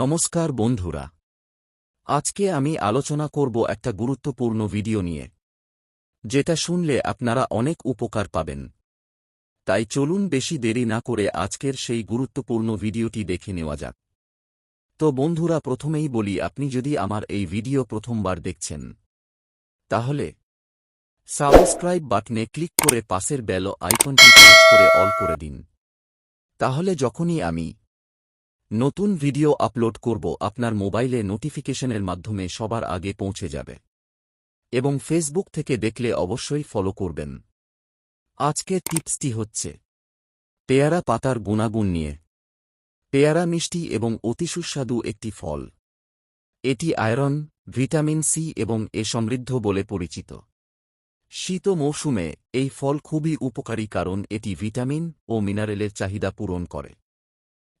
নমস্কার বন্ধুরা। আজকে আমি আলোচনা করব একটা গুরুত্বপূর্ণ ভিডিও নিয়ে, যেটা শুনলে আপনারা অনেক উপকার পাবেন। তাই চলুন বেশি দেরি না করে আজকের সেই গুরুত্বপূর্ণ ভিডিওটি দেখে নেওয়া যাক। তো বন্ধুরা, প্রথমেই বলি, আপনি যদি আমার এই ভিডিও প্রথমবার দেখছেন, তাহলে সাবস্ক্রাইব বাটনে ক্লিক করে পাশের বেল আইকনটি প্রেস করে অল করে দিন। তাহলে যখনই আমি নতুন ভিডিও আপলোড করব আপনার মোবাইলে নোটিফিকেশনের মাধ্যমে সবার আগে পৌঁছে যাবে। এবং ফেসবুক থেকে দেখলে অবশ্যই ফলো করবেন। আজকের টিপসটি হচ্ছে, পেয়ারা পাতার গুণাগুণ নিয়ে। পেয়ারা মিষ্টি এবং অতি সুস্বাদু একটি ফল। এটি আয়রন, ভিটামিন সি এবং এ সমৃদ্ধ বলে পরিচিত। শীত মৌসুমে এই ফল খুবই উপকারী কারণ এটি ভিটামিন ও মিনারেলের চাহিদা পূরণ করে।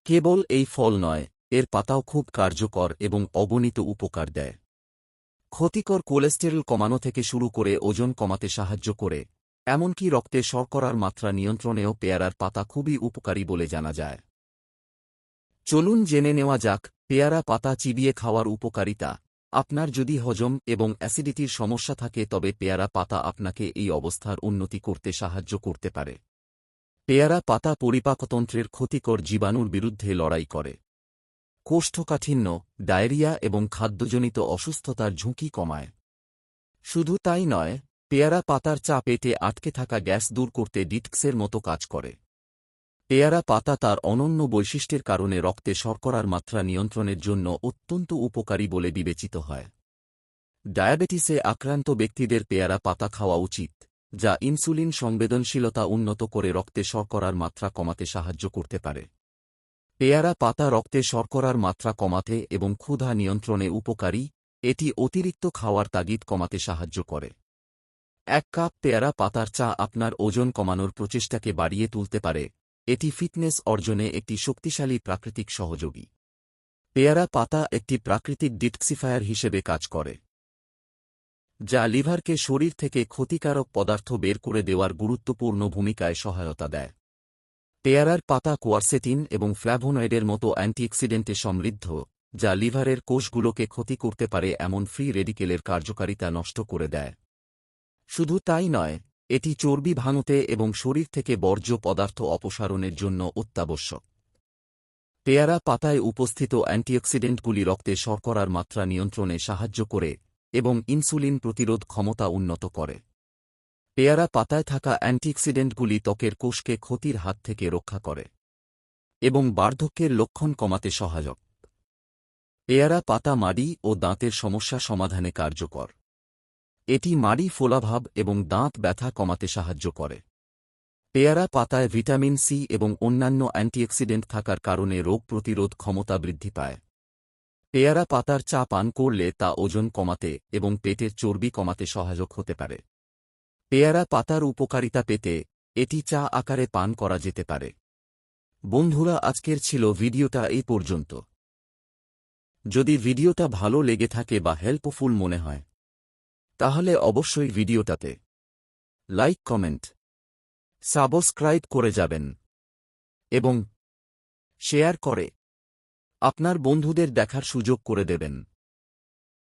কেবল এই ফল নয়, এর পাতাও খুব কার্যকর এবং অগণিত উপকার দেয়। ক্ষতিকর কোলেস্টেরল কমানো থেকে শুরু করে ওজন কমাতে সাহায্য করে, এমনকি রক্তে শর্করার মাত্রা নিয়ন্ত্রণেও পেয়ারার পাতা খুবই উপকারী বলে জানা যায়। চলুন জেনে নেওয়া যাক, পেয়ারা পাতা চিবিয়ে খাওয়ার উপকারিতা। আপনার যদি হজম এবং অ্যাসিডিটির সমস্যা থাকে তবে পেয়ারা পাতা আপনাকে এই অবস্থার উন্নতি করতে সাহায্য করতে পারে। পেয়ারা পাতা পরিপাকতন্ত্রের ক্ষতিকর জীবাণুর বিরুদ্ধে লড়াই করে। কোষ্ঠকাঠিন্য, ডায়রিয়া এবং খাদ্যজনিত অসুস্থতার ঝুঁকি কমায়। শুধু তাই নয়, পেয়ারা পাতার চা পেটে আটকে থাকা গ্যাস দূর করতে ডিটক্সের মতো কাজ করে। পেয়ারা পাতা তার অনন্য বৈশিষ্ট্যের কারণে রক্তে শর্করার মাত্রা নিয়ন্ত্রণের জন্য অত্যন্ত উপকারী বলে বিবেচিত হয়। ডায়াবেটিসে আক্রান্ত ব্যক্তিদের পেয়ারা পাতা খাওয়া উচিত। যা ইনসুলিন সংবেদনশীলতা উন্নত করে রক্তে শর্করার মাত্রা কমাতে সাহায্য করতে পারে। পেয়ারা পাতা রক্তে শর্করার মাত্রা কমাতে এবং ক্ষুধা নিয়ন্ত্রণে উপকারী, এটি অতিরিক্ত খাওয়ার তাগিদ কমাতে সাহায্য করে। এক কাপ পেয়ারা পাতার চা আপনার ওজন কমানোর প্রচেষ্টাকে বাড়িয়ে তুলতে পারে, এটি ফিটনেস অর্জনে একটি শক্তিশালী প্রাকৃতিক সহযোগী। পেয়ারা পাতা একটি প্রাকৃতিক ডিটক্সিফায়ার হিসেবে কাজ করে। যা লিভারকে শরীর থেকে ক্ষতিকারক পদার্থ বের করে দেওয়ার গুরুত্বপূর্ণ ভূমিকায় সহায়তা দেয়। পেয়ারার পাতা কোয়ারসেটিন এবং ফ্ল্যাভোনয়েডের মতো অ্যান্টিঅক্সিডেন্টে সমৃদ্ধ, যা লিভারের কোষগুলোকে ক্ষতি করতে পারে এমন ফ্রি রেডিকেলের কার্যকারিতা নষ্ট করে দেয়। শুধু তাই নয়, এটি চর্বি ভাঙতে এবং শরীর থেকে বর্জ্য পদার্থ অপসারণের জন্য অত্যাবশ্যক। পেয়ারা পাতায় উপস্থিত অ্যান্টিঅক্সিডেন্টগুলি রক্তে শর্করার মাত্রা নিয়ন্ত্রণে সাহায্য করে এবং ইনসুলিন প্রতিরোধ ক্ষমতা উন্নত করে। পেয়ারা পাতায় থাকা অ্যান্টিঅক্সিডেন্টগুলি ত্বকের কোষকে ক্ষতির হাত থেকে রক্ষা করে এবং বার্ধক্যের লক্ষণ কমাতে সহায়ক। পেয়ারা পাতা মাড়ি ও দাঁতের সমস্যা সমাধানে কার্যকর। এটি মাড়ি ফোলাভাব এবং দাঁত ব্যথা কমাতে সাহায্য করে। পেয়ারা পাতায় ভিটামিন সি এবং অন্যান্য অ্যান্টিঅক্সিডেন্ট থাকার কারণে রোগ প্রতিরোধ ক্ষমতা বৃদ্ধি পায়। পেয়ারা পাতার চা পান করলে তা ওজন কমাতে এবং পেটের চর্বি কমাতে সহায়ক হতে পারে। পেয়ারা পাতার উপকারিতা পেতে এটি চা আকারে পান করা যেতে পারে। বন্ধুরা, আজকের ছিল ভিডিওটা এই পর্যন্ত। যদি ভিডিওটা ভালো লেগে থাকে বা হেল্পফুল মনে হয়, তাহলে অবশ্যই ভিডিওটাতে লাইক কমেন্ট সাবস্ক্রাইব করে যাবেন এবং শেয়ার করে আপনার বন্ধুদের দেখার সুযোগ করে দেবেন।